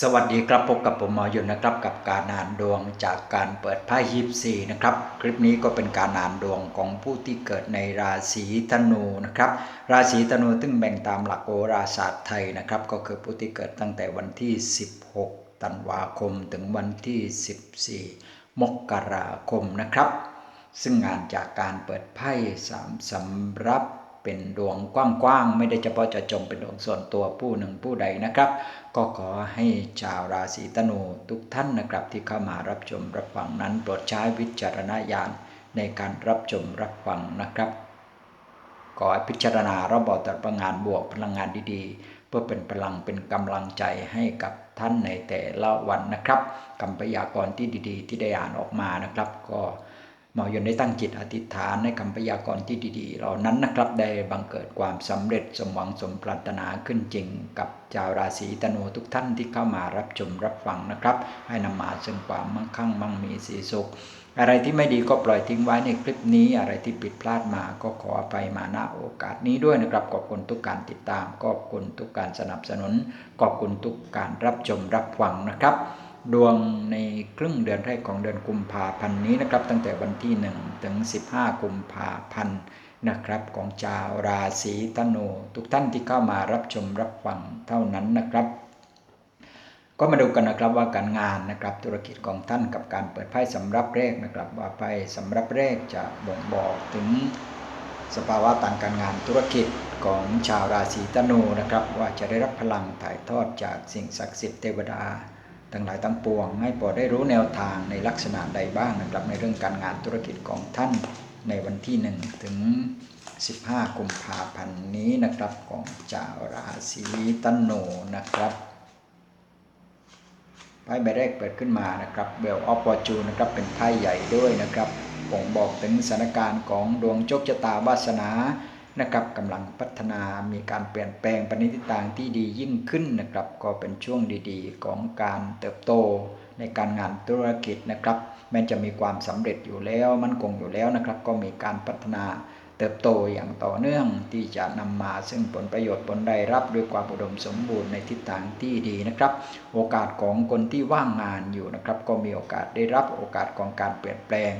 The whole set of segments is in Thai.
สวัสดีครับพบกับผมหมอยุนนะครับกับการอ่านดวงจากการเปิดไพ่ยิปซีนะครับคลิปนี้ก็เป็นการอ่านดวงของผู้ที่เกิดในราศีธนูนะครับราศีธนูซึ่งแบ่งตามหลักโหราศาสตร์ไทยนะครับก็คือผู้ที่เกิดตั้งแต่วันที่ 16 ธันวาคมถึงวันที่ 14 มกราคมนะครับ ซึ่งงานจากการเปิดไพ่สามสำรับเป็นดวงกว้างๆ ไม่ได้เฉพาะจะจงเป็นดวงส่วนตัวผู้หนึ่งผู้ใดนะครับ ก็ขอให้ชาวราศีธนูทุกท่านนะครับที่เข้ามารับชมรับฟังนั้นโปรดใช้วิจารณญาณในการรับชมรับฟังนะครับขอให้พิจารณาระบบแต่พลังงานบวกพลังงานดีๆ เพื่อเป็นพลังเป็นกำลังใจให้กับท่านในแต่ละวันนะครับคำพยากรณ์ที่ดีๆ ที่ได้อ่านออกมานะครับ ก็ หมอยนได้ตั้งจิตอธิษฐานในคำพยากรณ์ที่ดีๆ เหล่านั้นนะครับได้บังเกิดความสำเร็จสมหวังสมปรารถนาขึ้นจริง กับชาวราศีธนูทุกท่านที่เข้ามารับชมรับฟังนะครับ ให้นำมาซึ่งความมั่งคั่งมั่งมีสีสุข อะไรที่ไม่ดีก็ปล่อยทิ้งไว้ในคลิปนี้ อะไรที่ผิดพลาดมาก็ขออภัยมาณโอกาสนี้ด้วยนะครับขอบคุณทุกการติดตามขอบคุณทุกการสนับสนุนขอบคุณทุกการรับชมรับฟังนะครับ ดวงในครึ่งเดือนแรกของเดือนกุมภาพันธ์นี้นะครับ ตั้งแต่วันที่ 1 ถึง 15 กุมภาพันธ์นะครับของชาวราศีธนูทุกท่านที่เข้ามารับชมรับฟังเท่านั้นนะครับ ก็มาดูกันนะครับว่าการงานนะครับธุรกิจของท่านกับการเปิดไพ่สำรับแรกนะครับ ว่าไพ่สำรับแรกจะบ่งบอกถึงสภาวะต่างการงานธุรกิจของชาวราศีธนูนะครับ ว่าจะได้รับพลังถ่ายทอดจากสิ่งศักดิ์สิทธิ์เทวดา ทั้งหลายทั้งปวง ให้พอได้รู้แนวทางในลักษณะใดบ้างนะครับ ในเรื่องการงานธุรกิจของท่านในวันที่ 1 ถึง 15 กุมภาพันธ์นี้นะครับของชาวราศีธนูนนะครับไพ่ใบแรกเปิดขึ้นมานะครับเบลออฟฟอร์จูนะครับเป็นไพ่ใหญ่ด้วยนะครับบ่งบอกถึงสถานการณ์ของดวงโชคชะตาวาสนา นะครับกำลังพัฒนามีการเปลี่ยนแปลงปในทิศทางที่ดียิ่งขึ้นนะครับ ก็เป็นช่วงดีๆ ของการเติบโตในการงานธุรกิจนะครับแม้จะมีความสำเร็จอยู่แล้วมั่นคงอยู่แล้วนะครับ ก็มีการพัฒนาเติบโตอย่างต่อเนื่องที่จะนำมาซึ่งผลประโยชน์ผลได้รับด้วยความอุดมสมบูรณ์ในทิศทางที่ดีนะครับ โอกาสของคนที่ว่างงานอยู่นะครับ ก็มีโอกาสได้รับโอกาสของการเปลี่ยนแปลง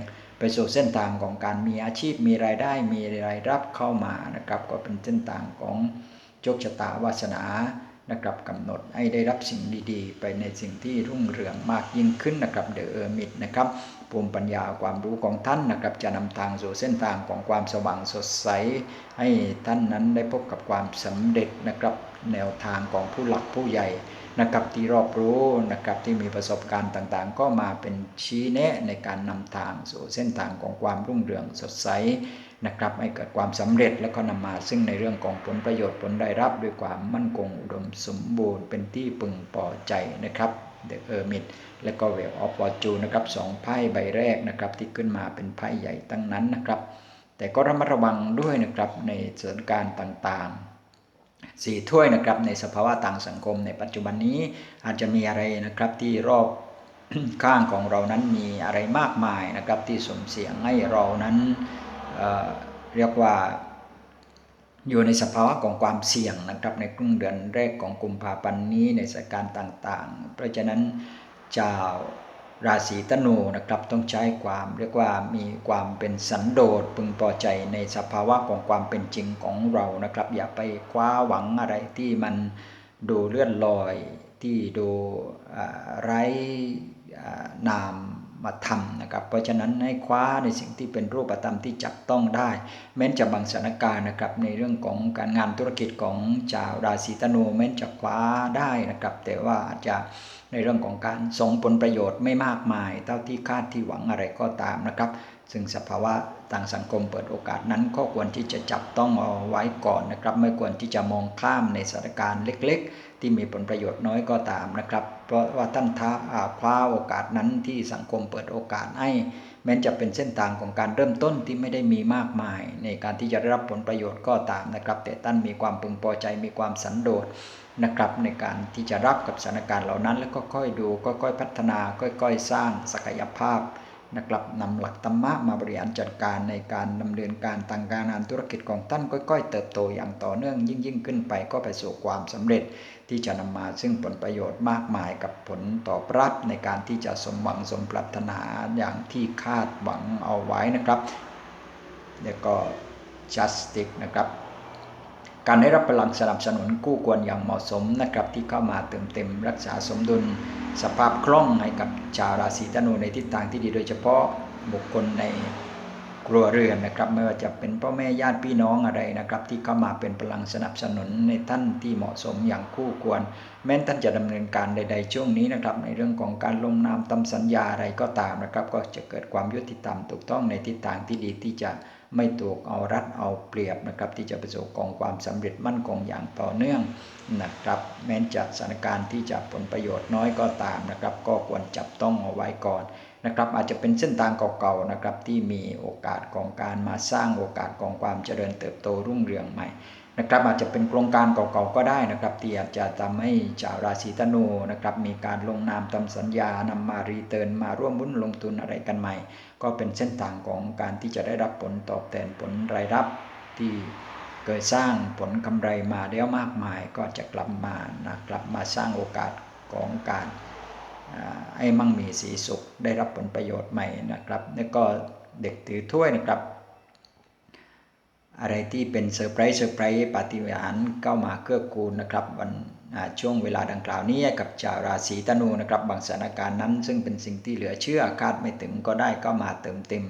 ไปสู่เส้นทางของการมีอาชีพมีรายได้มีรายรับเข้ามานะครับ ก็เป็นเส้นทางของโชคชะตาวาสนานะครับกำหนดให้ได้รับสิ่งดีๆ ไปในสิ่งที่รุ่งเรืองมากยิ่งขึ้นนะครับเดอะเออร์มิดนะครับ ภูมิปัญญาความรู้ของท่านนะครับ จะนำทางสู่เส้นทางของความสว่างสดใส ให้ท่านนั้นได้พบกับความสำเร็จนะครับแนวทางของผู้หลักผู้ใหญ่นะครับที่รอบรู้นะครับที่มีประสบการณ์ต่างๆ ก็มาเป็นชี้แนะในการนำทางสู่เส้นทางของความรุ่งเรืองสดใสนะครับให้เกิดความสำเร็จแล้วก็นำมาซึ่งในเรื่องของผลประโยชน์ผลได้รับ ด้วยความมั่นคงอุดมสมบูรณ์เป็นที่พึงพอใจนะครับ เดอะเออร์มิดและก็เวลออฟฟอร์จูนะครับสองไพ่ใบแรกนะครับที่ขึ้นมาเป็นไพ่ใหญ่ตั้งนั้นนะครับ แต่ก็ระมัดระวังด้วยนะครับในสถานการณ์ต่างๆสี่ถ้วยนะครับในสภาวะต่างสังคมในปัจจุบันนี้อาจจะมีอะไรนะครับที่รอบข้างของเรานั้นมีอะไรมากมายนะครับที่สมเสียงให้เรานั้นเเรียกว่า อยู่ในสภาวะของความเสี่ยงนะครับในครึ่งเดือนแรกของกุมภาพันธ์นี้ในสถานการณ์ต่างๆ เพราะฉะนั้นชาวราศีธนูนะครับต้องใช้ความเรียกว่ามีความเป็นสันโดษพึงพอใจในสภาวะของความเป็นจริงของเรานะครับ อย่าไปคว้าหวังอะไรที่มันดูเลื่อนลอยที่ดูไร้นาม มาทำนะครับ เพราะฉะนั้นให้คว้าในสิ่งที่เป็นรูปธรรมที่จับต้องได้ แม้จะบางสถานการณ์นะครับในเรื่องของการงานธุรกิจของชาวราศีธนูแม้จะคว้าได้นะครับ แต่ว่าอาจจะในเรื่องของการส่งผลประโยชน์ไม่มากมาย เท่าที่คาดที่หวังอะไรก็ตามนะครับ ซึ่งสภาวะต่างสังคมเปิดโอกาสนั้นก็ควรที่จะจับต้องเอาไว้ก่อนนะครับ ไม่ควรที่จะมองข้ามในสถานการณ์เล็ก ๆ ที่มีผลประโยชน์น้อยก็ตามนะครับ ราะว่าท่านท้าคว้าโอกาสนั้นที่สังคมเปิดโอกาสให้แม้จะเป็นเส้นทางของการเริ่มต้นที่ไม่ได้มีมากมาย ในการที่จะได้รับผลประโยชน์ก็ตามนะครับ แต่ท่านมีความพึงพอใจมีความสันโดษนะครับในการที่จะรับกับสถานการณ์เหล่านั้น แล้วก็ค่อยดูค่อยๆพัฒนาค่อยๆ สร้างศักยภาพ นะครับนำหลักธรรมะมาบริหารจัดการในการดำเนินการต่างการงานธุรกิจของท่านค่อยๆ เติบโตอย่างต่อเนื่องยิ่งยิ่งขึ้นไปก็ไปสู่ความสำเร็จ ที่จะนำมาซึ่งผลประโยชน์มากมายกับผลตอบรับในการที่จะสมหวังสมปรารถนาอย่างที่คาดหวังเอาไว้นะครับ แล้วก็ justice นะครับ การได้รับพลังสนับสนุนกู้ควรอย่างเหมาะสมนะครับที่เข้ามาเติมเต็มรักษาสมดุล สภาพคล่องให้กับชาวราศีธนูในทิศทางที่ดีโดยเฉพาะบุคคลในครัวเรือนนะครับ ไม่ว่าจะเป็นพ่อแม่ญาติพี่น้องอะไรนะครับ ที่เข้ามาเป็นพลังสนับสนุนในท่านที่เหมาะสมอย่างคู่ควร แม้นท่านจะดำเนินการใด ๆ ช่วงนี้นะครับ ในเรื่องของการลงนามตำสัญญาอะไรก็ตามนะครับ ก็จะเกิดความยุติธรรมถูกต้องในทิศทางที่ดีที่จะ ไม่ถูกเอารัดเอาเปรียบนะครับ ที่จะประสบกองความสำเร็จมั่นคงอย่างต่อเนื่องนะครับ แม้นจะสถานการณ์ที่จะผลประโยชน์น้อยก็ตามนะครับ ก็ควรจับต้องเอาไว้ก่อนนะครับ อาจจะเป็นเส้นทางเก่าๆนะครับที่มีโอกาสของการมาสร้างโอกาสของความเจริญเติบโตรุ่งเรืองใหม่ นะครับอาจจะเป็นโครงการเก่าๆก็ได้นะครับที่อาจจะทำให้ชาวราศีธนูนะครับมีการลงนามทำสัญญานำมารีเทิร์นมาร่วมหุ้นลงทุนอะไรกันใหม่ ก็เป็นเส้นทางของการที่จะได้รับผลตอบแทนผลรายรับที่เคยสร้างผลกำไรมาแล้วมากมายก็จะกลับมานะกลับมาสร้างโอกาสของการให้มั่งมีสีสุขได้รับผลประโยชน์ใหม่นะครับแล้วก็เด็กถือถ้วยนะครับ อะไรที่เป็นเซอร์ไพรส์เซอร์ไพรส์ปาฏิหาริย์เข้ามาเกื้อกูลนะครับวันช่วงเวลาดังกล่าวนี้กับชาวราศีธนูนะครับบางสถานการณ์นั้น ซึ่งเป็นสิ่งที่เหลือเชื่อคาดไม่ถึงก็ได้ก็มาเติมเต็ม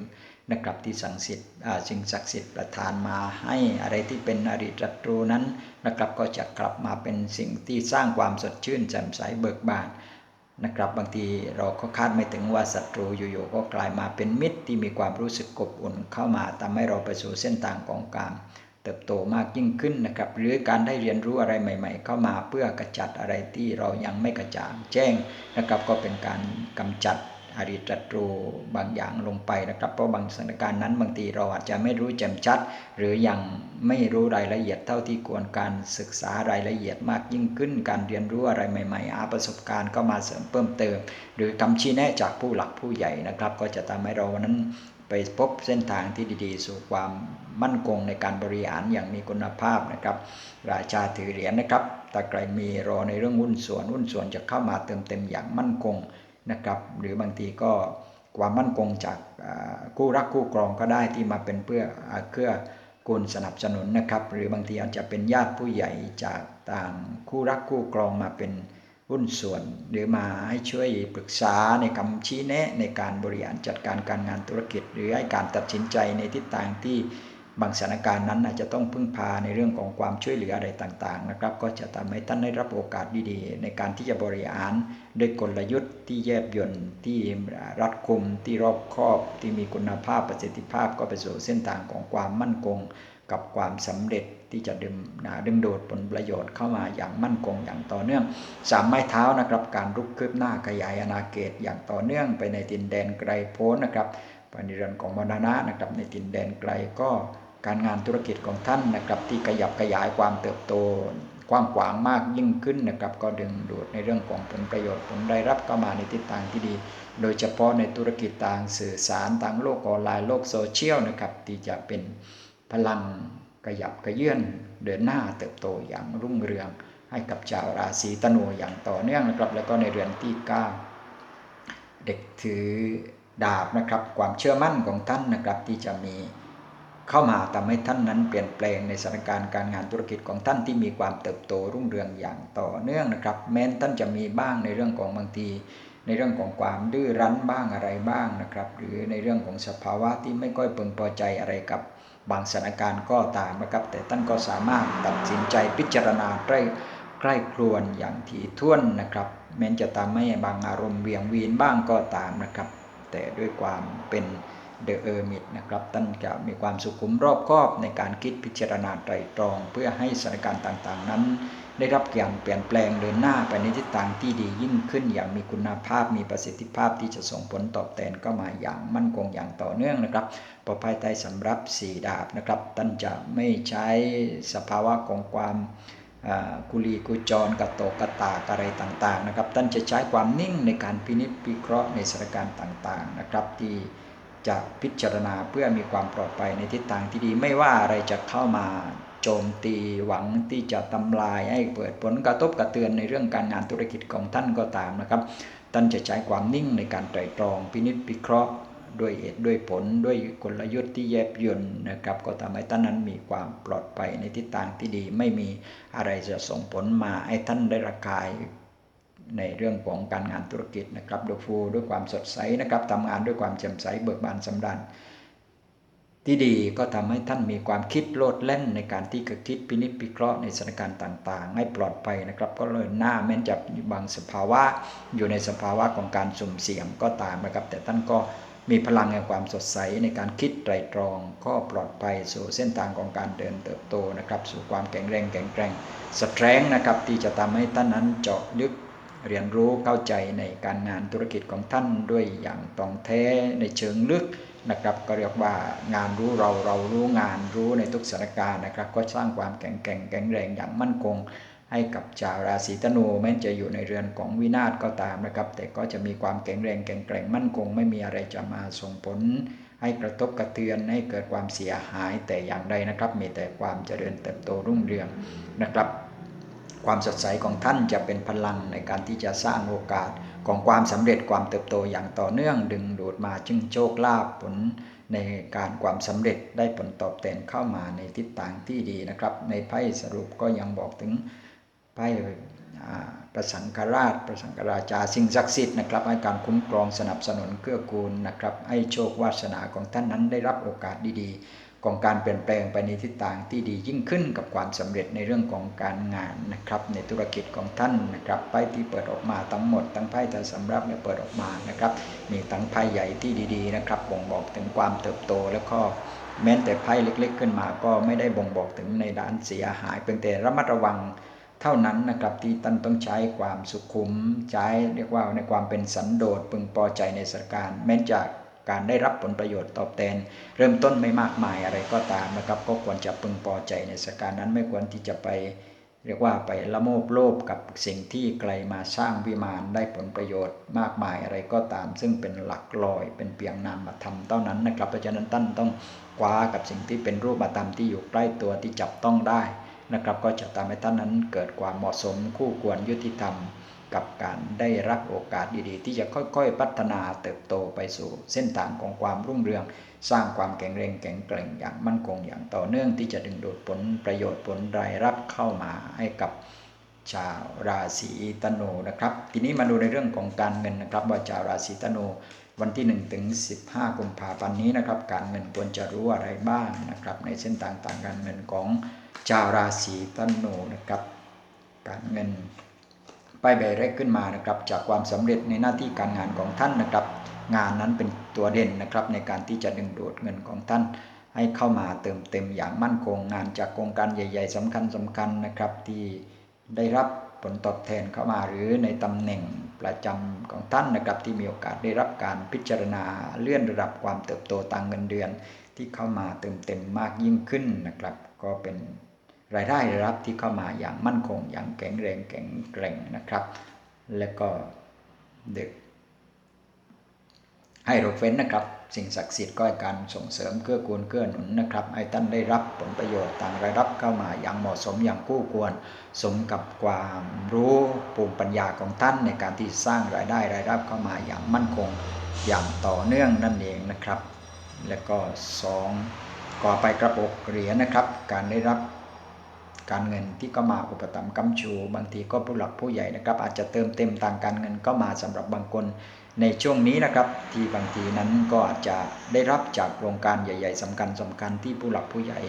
นะครับที่สังสิทธิ์สิ่งศักดิ์สิทธิ์ประทานมาให้อะไรที่เป็นอริตรูนั้นนะครับก็จะกลับมาเป็นสิ่งที่สร้างความสดชื่นแจ่มใสเบิกบาน นะครับ บางทีเราก็คาดไม่ถึงว่าศัตรูอยู่ๆก็กลายมาเป็นมิตรที่มีความรู้สึกอบอุ่นเข้ามาทำให้เราไปสู่เส้นทางของการเติบโตมากยิ่งขึ้นนะครับ หรือการได้เรียนรู้อะไรใหม่ ๆ เข้ามาเพื่อกระจัดอะไรที่เรายังไม่กระจ่างแจ้งนะครับ ก็เป็นการกำจัด อริตรูบางอย่างลงไปนะครับ เพราะบางสถานการณ์นั้นบางทีเราอาจจะไม่รู้แจ่มชัด หรือยังไม่รู้รายละเอียดเท่าที่ควรการศึกษารายละเอียดมากยิ่งขึ้น การเรียนรู้อะไรใหม่ๆอาประสบการณ์ก็มาเสริมเพิ่มเติม หรือคำชี้แนะจากผู้หลักผู้ใหญ่นะครับ ก็จะทำให้เรานั้นไปพบเส้นทางที่ดีๆ สู่ความมั่นคงในการบริหารอย่างมีคุณภาพนะครับ ราชาถือเหรียญนะครับ แตาไกรมีรอในเรื่องหุ้นส่วนหุ้นส่วนจะเข้ามาเติมเต็มอย่างมั่นคง นะครับ หรือบางทีก็ความมั่นคงจากคู่รักคู่ครองก็ได้ที่มาเป็นเพื่อเพื่อกุลสนับสนุนนะครับ หรือบางทีอาจจะเป็นญาติผู้ใหญ่จากต่างคู่รักคู่ครองมาเป็นหุ้นส่วน หรือมาให้ช่วยปรึกษาในคำชี้แนะในการบริหารจัดการการงานธุรกิจ หรือให้การตัดสินใจในทิศทางที่ บางสถานการณ์นั้นอาจจะต้องพึ่งพาในเรื่องของความช่วยเหลืออะไรต่างๆนะครับ ก็จะทำให้ท่านได้รับโอกาสดีๆ ในการที่จะบริหารด้วยกลยุทธ์ที่แยบยนต์ที่รัดกุมที่รอบคอบที่มีคุณภาพประสิทธิภาพก็ไปสู่เส้นทางของความมั่นคง กับความสำเร็จที่จะดึงดึงโดดผลประโยชน์เข้ามาอย่างมั่นคงอย่างต่อเนื่องสามไม้เท้านะครับการรุกคืบหน้าขยายอาณาเขตอย่างต่อเนื่องไปในดินแดนไกลโพ้นนะครับ ปณิรันของมรณะนะครับในดินแดนไกลก็การงานธุรกิจของท่านนะครับที่ขยับขยายความเติบโตกว้างขวางมากยิ่งขึ้นนะครับก็ดึงดูดในเรื่องของผลประโยชน์ผลได้รับก็มาในทิศทางที่ดี โดยเฉพาะในธุรกิจต่างสื่อสารทางโลกออนไลน์โลกโซเชียลนะครับที่จะเป็นพลังขยับกระเยื่อนเดินหน้าเติบโตอย่างรุ่งเรืองให้กับชาวราศีธนูอย่างต่อเนื่องนะครับแล้วก็ในเรือนที่ 9 เด็กถือ ดาบนะครับ ความเชื่อมั่นของท่านนะครับที่จะมีเข้ามาทำให้ท่านนั้นเปลี่ยนแปลงในสถานการณ์การงานธุรกิจของท่านที่มีความเติบโตรุ่งเรืองอย่างต่อเนื่องนะครับ แม้นท่านจะมีบ้างในเรื่องของบางที ในเรื่องของความดื้อรั้นบ้างอะไรบ้างนะครับ หรือในเรื่องของสภาวะที่ไม่ค่อยพึงพอใจอะไรกับบางสถานการณ์ก็ตามนะครับ แต่ท่านก็สามารถตัดสินใจพิจารณาใกล้ใกล้ครวนอย่างถี่ถ้วนนะครับแม้จะทำให้บางอารมณ์เวียงวีนบ้างก็ตามนะครับ แต่ด้วยความเป็นเดอะเออร์มิดนะครับท่านจะมีความสุขุมรอบคอบในการคิดพิจารณาไตรตรอง เพื่อให้สถานการณ์ต่างๆ นั้น ได้รับการเปลี่ยนแปลงเดินหน้าไปในทิศทางที่ดียิ่งขึ้น อย่างมีคุณภาพมีประสิทธิภาพที่จะส่งผลตอบแทนก็มาอย่างมั่นคงอย่างต่อเนื่องนะครับปอภายใต้สำรับสี่ดาบนะครับท่านจะไม่ใช้สภาวะของความ กุลีกุจรกะโตกกะตากอะไรต่างๆนะครับท่านจะใช้ความนิ่งในการพินิจพิเคราะห์ในสถานการณ์ต่างๆนะครับที่จะพิจารณาเพื่อมีความปลอดภัยในทิศทางที่ดีไม่ว่าอะไรจะเข้ามาโจมตีหวังที่จะทำลายให้เปิดผลกระทบกระเตือนในเรื่องการงานธุรกิจของท่านก็ตามนะครับ ท่านจะใช้ความนิ่งในการไตรตรองพินิจพิเคราะห์ ด้วยเหตุด้วยผลด้วยกลยุทธ์ที่แยบยลนะครับ ก็ทำให้ท่านนั้นมีความปลอดภัยในทิศทางที่ดี ไม่มีอะไรจะส่งผลมาให้ท่านได้ระกายในเรื่องของการงานธุรกิจนะครับดูฟูด้วยความสดใสนะครับทำงานด้วยความแจ่มใสเบิกบานสำราญที่ดีก็ทำให้ท่านมีความคิดโลดเล่นในการที่จะคิดพินิจพิเคราะห์ในสถานการณ์ต่างๆ ให้ปลอดภัยนะครับ ก็เลยหน้าแม้จะบางสภาวะอยู่ในสภาวะของการสุ่มเสี่ยงก็ตามนะครับ แต่ท่านก็ มีพลังแห่งความสดใสในการคิดไตรตรองก็ปลอดภัยสู่เส้นทางของการเดินเติบโตนะครับ สู่ความแข็งแรงแข็งแกร่งสแตรงนะครับที่จะทำให้ท่านนั้นเจาะลึกเรียนรู้เข้าใจในการงานธุรกิจของท่านด้วยอย่างตรงแท้ในเชิงลึกนะครับก็เรียกว่างานรู้เราเรารู้งานรู้ในทุกสถานการณ์นะครับ ก็สร้างความแข็งแกร่งแข็งแรงอย่างมั่นคง ให้กับชาวราศีธนูแม้จะอยู่ในเรือนของวินาศก็ตามนะครับ แต่ก็จะมีความแข็งแรงแข็งแกร่งมั่นคง ไม่มีอะไรจะมาส่งผล ให้กระทบกระเทือนให้เกิดความเสียหายแต่อย่างใดนะครับ มีแต่ความเจริญเติบโตรุ่งเรืองนะครับ ความสดใสของท่านจะเป็นพลังในการที่จะสร้างโอกาสของความสำเร็จความเติบโตอย่างต่อเนื่องดึงดูดมาจึงโชคลาภผลในการความสำเร็จได้ผลตอบแทนเข้ามาในทิศทางที่ดีนะครับ ในไพ่สรุปก็ยังบอกถึง ไพ่ประสังฆราช ประสังฆราชาสิ่งศักดิ์สิทธิ์นะครับให้การคุ้มครองสนับสนุนเกื้อกูลนะครับ ให้โชควาสนาของท่านนั้นได้รับโอกาสดีๆ ของการเปลี่ยนแปลงไปในทิศทางที่ดียิ่งขึ้นกับความสำเร็จในเรื่องของการงานนะครับ ในธุรกิจของท่านนะครับไพ่ที่เปิดออกมาทั้งหมดทั้งไพ่แต่สำรับเนี่ยเปิดออกมานะครับ มีทั้งไพ่ใหญ่ที่ดีๆนะครับบ่งบอกถึงความเติบโตแล้วก็แม้แต่ไพ่เล็ก ๆ ขึ้นมาก็ไม่ได้บ่งบอกถึงในด้านเสียหายเพียงแต่ระมัดระวัง เท่านั้นนะครับที่ท่านต้องใช้ความสุขุม ใช้เรียกว่าในความเป็นสันโดษพึงพอใจในสถานการณ์แม้จากการได้รับผลประโยชน์ตอบแทน เริ่มต้นไม่มากมายอะไรก็ตามนะครับ ก็ควรจะพึงพอใจในสถานการณ์นั้นไม่ควรที่จะไป เรียกว่าไปละโมบโลภกับสิ่งที่ไกลมาสร้างวิมานได้ผลประโยชน์มากมายอะไรก็ตาม ซึ่งเป็นหลักลอยเป็นเพียงนามธรรมเท่านั้นนะครับเพราะฉะนั้นท่านต้องคว้ากับสิ่งที่เป็นรูปธรรมที่อยู่ใกล้ตัวที่จับต้องได้ นะครับ ก็จะทำให้ท่านนั้นเกิดความเหมาะสมคู่ควรยุติธรรม กับการได้รับโอกาสดีๆ ที่จะค่อยๆ พัฒนาเติบโตไปสู่ เส้นทางของความรุ่งเรือง สร้างความแข็งแรงแข็งแกร่งอย่างมั่นคงอย่างต่อเนื่องที่จะดึงดูดผลประโยชน์ผลรายรับเข้ามาให้กับชาวราศีธนูนะครับ ทีนี้มาดูในเรื่องของการเงินนะครับว่าชาวราศีธนูวันที่1ถึง15กุมภาพันธ์นี้นะครับ การเงินควรจะรู้อะไรบ้างนะครับ ในเส้นทางต่างการเงินของ ชาวราศีธนูนะครับ การเงินป้ายใบแรกขึ้นมานะครับ จากความสำเร็จในหน้าที่การงานของท่านนะครับ งานนั้นเป็นตัวเด่นนะครับในการที่จะดึงดูดเงินของท่าน ให้เข้ามาเติมเต็มอย่างมั่นคงงานจากโครงการใหญ่ ๆสำคัญสำคัญนะครับที่ได้รับผลตอบแทนเข้ามาหรือในตำแหน่งประจำของท่านนะครับ ที่มีโอกาสได้รับการพิจารณาเลื่อนระดับความเติบโตตางเงินเดือน ที่เข้ามาเติมเต็มมากยิ่งขึ้นนะครับ ก็เป็นรายได้รับที่เข้ามาอย่างมั่นคงอย่างแข็งแรงแข็งแกร่งนะครับ และก็เด็กให้รถเฟ้นนะครับ สิ่งศักดิ์สิทธิ์ก็ให้การส่งเสริมเกื้อกูลเกื้อหนุนนะครับให้ท่านได้รับผลประโยชน์ต่างรายรับเข้ามาอย่างเหมาะสมอย่างคู่ควร สมกับความรู้ภูมิปัญญาของท่านในการที่สร้างรายได้รายรับเข้ามาอย่างมั่นคงอย่างต่อเนื่องนั่นเองนะครับ และก็ 2 ก่อไปกระปกเหรียญนะครับ การได้รับการเงินที่ก็มาอุปถัมภ์กำชู บางทีก็ผู้หลักผู้ใหญ่นะครับ อาจจะเติมเต็มทางการเงินก็มาสำหรับบางคน ในช่วงนี้นะครับที่บางทีนั้นก็อาจจะได้รับจากโครงการใหญ่ ๆสำคัญสำคัญที่ผู้หลักผู้ใหญ่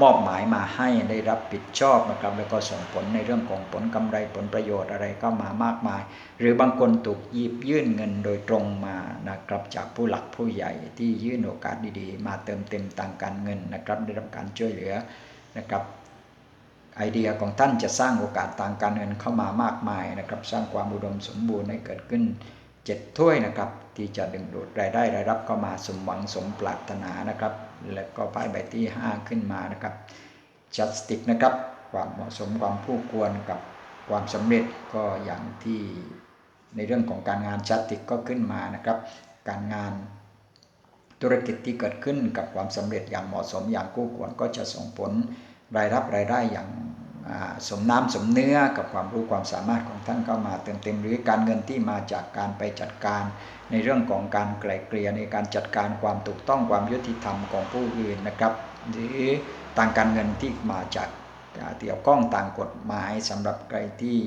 มอบหมายมาให้ได้รับผิดชอบนะครับแล้วก็ส่งผลในเรื่องของผลกำไรผลประโยชน์อะไรก็มามากมาย หรือบางคนถูกยิบยื่นเงินโดยตรงมานะครับจากผู้หลักผู้ใหญ่ที่ยื่นโอกาสดีๆ มาเติมเต็มทางการเงินนะครับได้รับการช่วยเหลือนะครับไอเดียของท่านจะสร้างโอกาสทางการเงินเข้ามามากมายนะครับสร้างความอุดมสมบูรณ์ให้เกิดขึ้น เจ็ดถ้วยนะครับ ที่จะดึงดูดรายได้รายรับเข้ามาสมหวังสมปรารถนานะครับ และก็ป้ายใบที่ 5 ขึ้นมานะครับจัดสติกนะครับ ความเหมาะสมความผู้ควรกับความสำเร็จก็อย่างที่ในเรื่องของการงานชัดสติกก็ขึ้นมานะครับ การงานธุรกิจที่เกิดขึ้นกับความสำเร็จอย่างเหมาะสมอย่างคู่ควรก็จะส่งผลรายรับรายได้อย่าง สมน้ำสมเนื้อกับความรู้ความสามารถของท่านเข้ามาเติมเต็มหรือการเงินที่มาจากการไปจัดการในเรื่องของการไกล่เกลี่ยในการจัดการความถูกต้องความยุติธรรมของผู้อื่นนะครับหรือต่างการเงินที่มาจากเกี่ยวข้องต่างกฎหมายสำหรับใครที่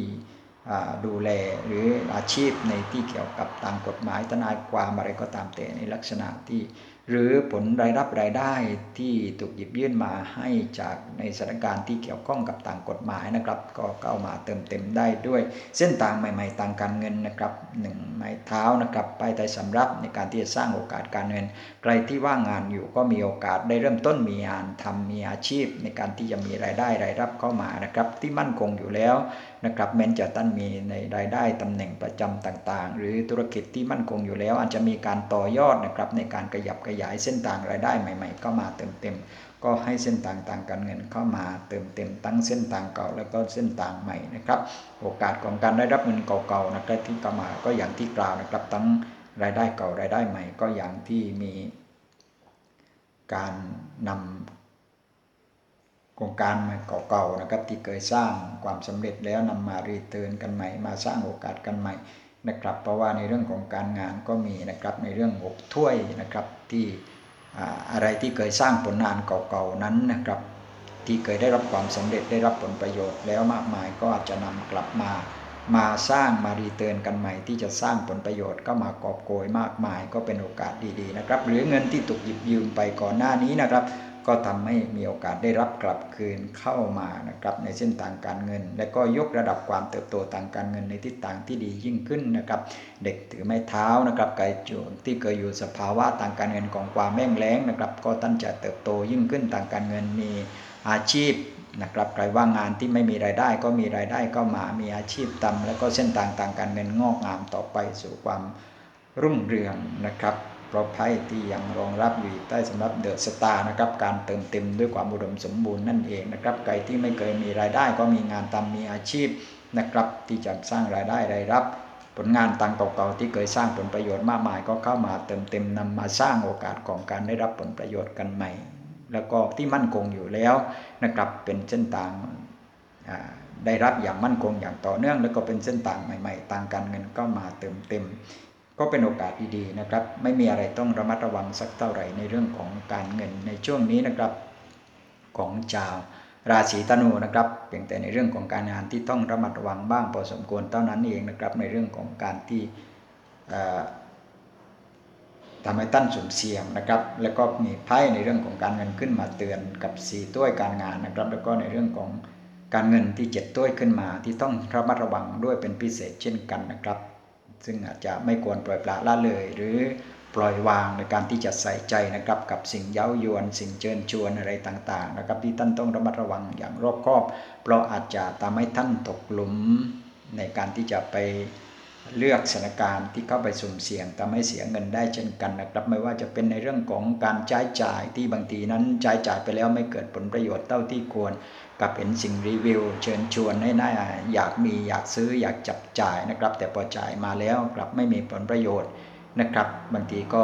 ดูแลหรืออาชีพในที่เกี่ยวกับต่างกฎหมายทนายความอะไรก็ตามแต่ในลักษณะที่ หรือผลรายรับรายได้ที่ถูกหยิบยื่นมาให้จากในสถานการณ์ที่เกี่ยวข้องกับต่างกฎหมายนะครับ ก็เข้ามาเติมเต็มได้ด้วย เส้นต่างใหม่ๆต่างการเงินนะครับหนึ่งไม้เท้านะครับไปไต่สำรับในการที่จะสร้างโอกาสการเงิน ใครที่ว่างงานอยู่ก็มีโอกาสได้เริ่มต้นมีงานทำมีอาชีพ ในการที่จะมีรายได้รายรับเข้ามานะครับ ที่มั่นคงอยู่แล้วนะครับแม้จะท่านมีในรายได้ตำแหน่งประจำต่างๆ หรือธุรกิจที่มั่นคงอยู่แล้ว อาจจะมีการต่อยอดนะครับในการขยับขยายเส้นทางรายได้ใหม่ ๆ ก็มาเติมเต็มก็ให้เส้นทางต่างการเงินเข้ามาเติมเต็มตั้งเส้นทางเก่าแล้วก็เส้นทางใหม่นะครับ โอกาสของการได้รับเงินเก่าๆนะครับที่เข้ามาก็อย่างที่กล่าวนะครับ ทั้งรายได้เก่ารายได้ใหม่ ก็อย่างที่มีการนำ โครงการเก่าๆนะครับที่เคยสร้างความสำเร็จแล้วนำมารีเทิร์นกันใหม่ มาสร้างโอกาสกันใหม่นะครับ เพราะว่าในเรื่องของการงานก็มีนะครับในเรื่องหกถ้วยนะครับที่อะไรที่เคยสร้างผลงานเก่าๆนั้นนะครับ ที่เคยได้รับความสำเร็จได้รับผลประโยชน์แล้วมากมายก็อาจจะนำกลับมามาสร้างมารีเทิร์นกันใหม่ ที่จะสร้างผลประโยชน์ก็มากอบโกยมากมาย ก็เป็นโอกาสดีๆนะครับ หรือเงินที่ถูกหยิบยืมไปก่อนหน้านี้นะครับ ก็ทำให้มีโอกาสได้รับกลับคืนเข้ามานะครับในเส้นทางการเงิน และก็ยกระดับความเติบโตทางการเงินในทิศทางที่ดียิ่งขึ้นนะครับ เด็กถือไม้เท้านะครับไก่จูนที่เคยอยู่สภาวะทางการเงินของความแม่งแล้งนะครับ ก็ตั้นจะเติบโตยิ่งขึ้นทางการเงินมีอาชีพนะครับใครว่างงานที่ไม่มีรายได้ก็มีรายได้ก็มามีอาชีพทำแล้วก็เส้นทางทางการเงินงอกงามต่อไปสู่ความรุ่งเรืองนะครับ ราะไพ่ที่ยังรองรับอยู่ใต้สำรับเดอะสตาร์นะครับการเติมเต็มด้วยความอุดมสมบูรณ์นั่นเองนะครับใครที่ไม่เคยมีรายได้ก็มีงานทำมีอาชีพนะครับที่จะสร้างรายได้รายรับ ผลงานต่างเก่าๆที่เคยสร้างผลประโยชน์มากมายก็เข้ามาเติมเต็มนำมาสร้างโอกาสของการได้รับผลประโยชน์กันใหม่ แล้วก็ที่มั่นคงอยู่แล้วนะครับเป็นเส้นทางได้รับอย่างมั่นคงอย่างต่อเนื่อง แล้วก็เป็นเส้นทางใหม่ๆทางการเงินก็มาเติมเต็ม ก็เป็นโอกาสดีๆนะครับ ไม่มีอะไรต้องระมัดระวังสักเท่าไหร่ในเรื่องของการเงินในช่วงนี้นะครับ ของชาวราศีธนูนะครับเพียงแต่ในเรื่องของการงานที่ต้องระมัดระวังบ้างพอสมควรเท่านั้นเองนะครับ ในเรื่องของการที่ทำให้ตั้นสุ่มเสี่ยงนะครับ แล้วก็มีไพ่ในเรื่องของการเงินขึ้นมาเตือนกับสีต้วยการงานนะครับ แล้วก็ในเรื่องของการเงินที่เจ็ดต้วยขึ้นมาที่ต้องระมัดระวังด้วยเป็นพิเศษเช่นกันนะครับ ซึ่งอาจจะไม่ควรปล่อยปละละเลย หรือปล่อยวางในการที่จะใส่ใจนะครับกับสิ่งเย้ายวน สิ่งเชิญชวนอะไรต่างๆนะครับที่ท่านต้องระมัดระวังอย่างรอบคอบ เพราะอาจจะทำให้ท่านตกหลุมในการที่จะไป เลือกสถานการณ์ที่เข้าไปสุ่มเสี่ยงทำให้เสียเงินได้เช่นกันนะครับ ไม่ว่าจะเป็นในเรื่องของการใช้จ่ายที่บางทีนั้นใช้จ่ายไปแล้วไม่เกิดผลประโยชน์เท่าที่ควร กับเห็นสิ่งรีวิว เชิญชวนให้น่าอยากมีอยากซื้ออยากจับจ่ายนะครับ แต่พอจ่ายมาแล้วกลับไม่มีผลประโยชน์นะครับบางทีก็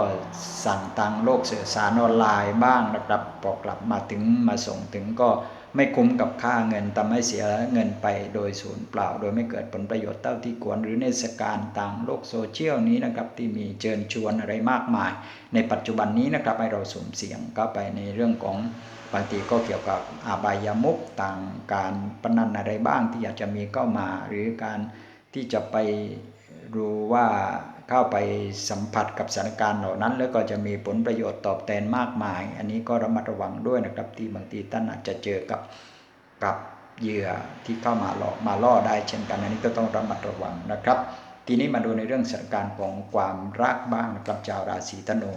สั่งตังโลกสื่อสารออนไลน์บ้างนะครับพอกลับมาถึงมาส่งถึงก็ ไม่คุ้มกับค่าเงินทำให้เสียเงินไปโดยศูนย์เปล่า โดยไม่เกิดผลประโยชน์เท่าที่ควรหรือในสการต่างโลกโซเชียลนี้นะครับที่มีเชิญชวนอะไรมากมาย ในปัจจุบันนี้นะครับให้เราสุ่มเสี่ยงก็ไปในเรื่องของบางทีก็เกี่ยวกับอาบายามุกต่างการปนันอะไรบ้างที่อยากจะมีเข้ามา หรือการที่จะไปรู้ว่า เข้าไปสัมผัสกับสถานการณ์เหล่านั้น แล้วก็จะมีผลประโยชน์ตอบแทนมากมาย อันนี้ก็ระมัดระวังด้วยนะครับ ที่บางทีท่านอาจจะเจอกับกับเหยื่อที่เข้ามาหลอกมาล่อได้เช่นกัน อันนี้ก็ต้องระมัดระวังนะครับ ทีนี้มาดูในเรื่องสถานการณ์ของความรักบ้างนะครับชาวราศีธนู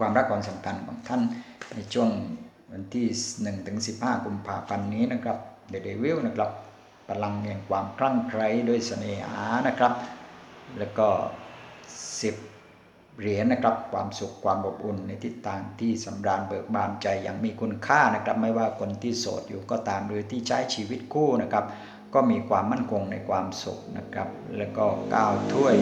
ความรักความสัมพันธ์ของท่านในช่วงวันที่1ถึง15กุมภาพันธ์นี้นะครับเดเดวิลนะครับพลังแห่งความคลั่งไคล้ด้วยเสน่หานะครับ แล้วก็10เหรียญนะครับ ความสุขความอบอุ่นในทิศทางที่สำราญเบิกบานใจอย่างมีคุณค่านะครับ ไม่ว่าคนที่โสดอยู่ก็ตามหรือที่ใช้ชีวิตคู่นะครับ ก็มีความมั่นคงในความสุขนะครับ แล้วก็ก้าวถ้วย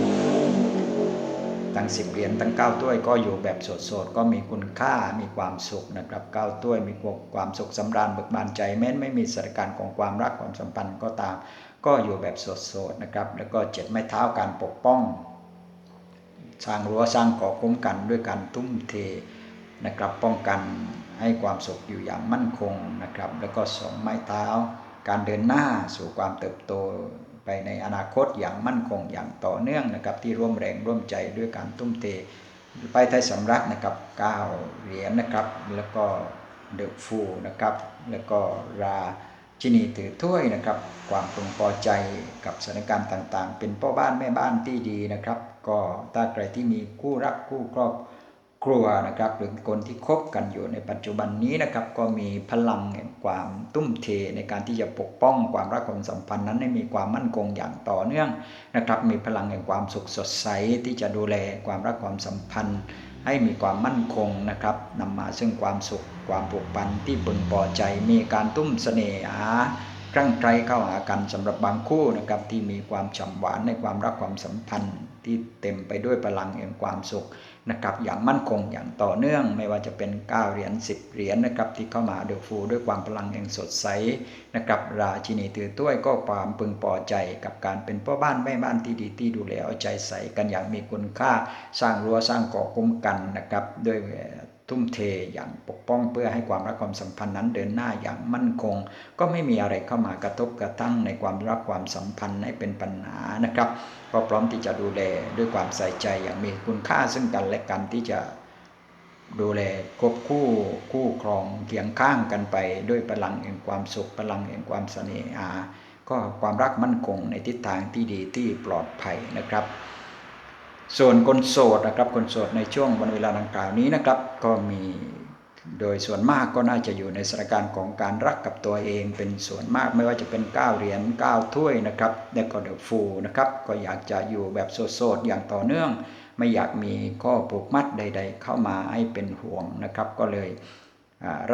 ทั้งสิบเหรียญทั้งเก้าถ้วยก็อยู่แบบโสดๆก็มีคุณค่ามีความสุขนะครับเก้าถ้วยมีความสุขสำราญเบิกบานใจแม้ไม่มีสถานการณ์ของความรักความสัมพันธ์ก็ตาม ก็อยู่แบบโสดๆนะครับ แล้วก็เจ็ดไม้เท้าการปกป้อง สร้างรั้วสร้างเกาะคุ้มกันด้วยการทุ่มเทนะครับป้องกันให้ความสุขอยู่อย่างมั่นคงนะครับ แล้วก็สองไม้เท้า การเดินหน้าสู่ความเติบโตไปในอนาคตอย่างมั่นคงอย่างต่อเนื่องนะครับ ที่ร่วมแรงร่วมใจด้วยการทุ่มเทไปไทยสำรักนะครับ9เหรียญนะครับ แล้วก็เดอะฟูนะครับ แล้วก็รา ชินีถือถ้วยนะครับ ความพึงพอใจกับสถานการณ์ต่างๆ เป็นพ่อบ้านแม่บ้านที่ดีนะครับ ก็ถ้าใครที่มีคู่รักคู่ครอบครัวนะครับ หรือคนที่คบกันอยู่ในปัจจุบันนี้นะครับ ก็มีพลังแห่งความตุ้มเทในการที่จะปกป้องความรักความสัมพันธ์นั้นให้มีความมั่นคงอย่างต่อเนื่องนะครับ มีพลังแห่งความสุขสดใสที่จะดูแลความรักความสัมพันธ์ ให้มีความมั่นคงนะครับนำมาซึ่งความสุขความผูกพันที่บึงพอใจ มีการตุ้มเสน่หาครั่งไคลเข้าหากันสำหรับบางคู่นะครับที่มีความฉ่ำหวานในความรักความสัมพันธ์ที่เต็มไปด้วยพลังแห่งความสุข นะครับอย่างมั่นคงอย่างต่อเนื่องไม่ว่าจะเป็น 9 เหรียญ10 เหรียญนะครับที่เข้ามาเดอฟูด้วยความพลังแห่งสดใสนะครับราชินีตือต้วยก็ความพึงพอใจกับการเป็นพ่อบ้านแม่บ้านที่ดีที่ดูแลเอาใจใส่กันอย่างมีคุณค่าสร้างรั้วสร้างเกาะคุ้มกันนะครับด้วย ทุ่มเทอย่างปกป้องเพื่อให้ความรักความสัมพันธ์นั้นเดินหน้าอย่างมั่นคง ก็ไม่มีอะไรเข้ามากระทบกระทั่งในความรักความสัมพันธ์ให้เป็นปัญหานะครับก็พร้อมที่จะดูแลด้วยความใส่ใจอย่างมีคุณค่าซึ่งกันและกันที่จะดูแลควบคู่คู่ครองเคียงข้างกันไปด้วยพลังแห่งความสุขพลังแห่งความเสน่หา ก็ความรักมั่นคงในทิศทางที่ดีที่ปลอดภัยนะครับ ส่วนคนโสดนะครับคนโสดในช่วงวันเวลาดังกล่าวนี้นะครับ ก็มีโดยส่วนมากก็น่าจะอยู่ในสถานการณ์ของการรักกับตัวเอง เป็นส่วนมากไม่ว่าจะเป็น9เหรียญ9ถ้วยนะครับและก็เดอะฟูนะครับก็อยากจะอยู่แบบโสดๆอย่างต่อเนื่อง ไม่อยากมีข้อผูกมัดใด ๆ เข้ามาให้เป็นห่วงนะครับ ก็เลย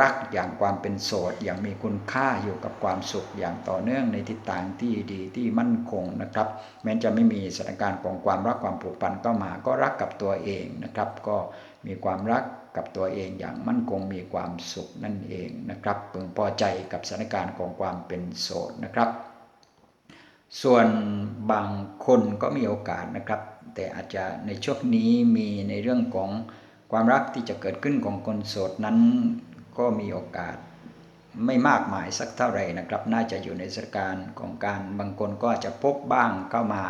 รักอย่างความเป็นโสดอย่างมีคุณค่าอยู่กับความสุขอย่างต่อเนื่องในทิศทางที่ดีที่มั่นคงนะครับ แม้จะไม่มีสถานการณ์ของความรักความผูกพันก็มาก็รักกับตัวเองนะครับ ก็มีความรักกับตัวเองอย่างมั่นคงมีความสุขนั่นเองนะครับพึงพอใจกับสถานการณ์ของความเป็นโสดนะครับ ส่วนบางคนก็มีโอกาสนะครับ แต่อาจจะในช่วงนี้มีในเรื่องของความรักที่จะเกิดขึ้นของคนโสดนั้น ก็มีโอกาสไม่มากมายสักเท่าไหร่นะครับ น่าจะอยู่ในสถานการณ์ของการบางคนก็อาจจะพบบ้างเข้ามา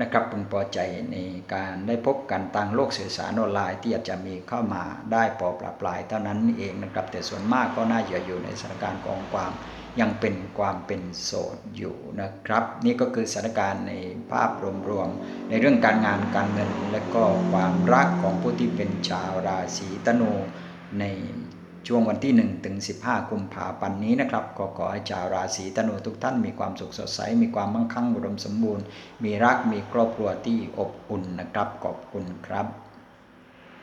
นะครับพึงพอใจในการได้พบกันทางโลกสื่อสารออนไลน์ที่อาจจะมีเข้ามาได้พอปรับปลายเท่านั้นเองนะครับ แต่ส่วนมากก็น่าจะอยู่ในสถานการณ์ของความยังเป็นความเป็นโสดอยู่นะครับ นี่ก็คือสถานการณ์ในภาพรวมๆในเรื่องการงานการเงิน และก็ความรักของผู้ที่เป็นชาวราศีธนูใน ช่วงวันที่ 1 ถึง 15 กุมภาพันธ์นี้นะครับก็ขอให้ชาวราศีธนูทุกท่านมีความสุขสดใส มีความมั่งคั่งอุดมสมบูรณ์ มีรักมีครอบครัวที่อบอุ่นนะครับ ขอบคุณครับ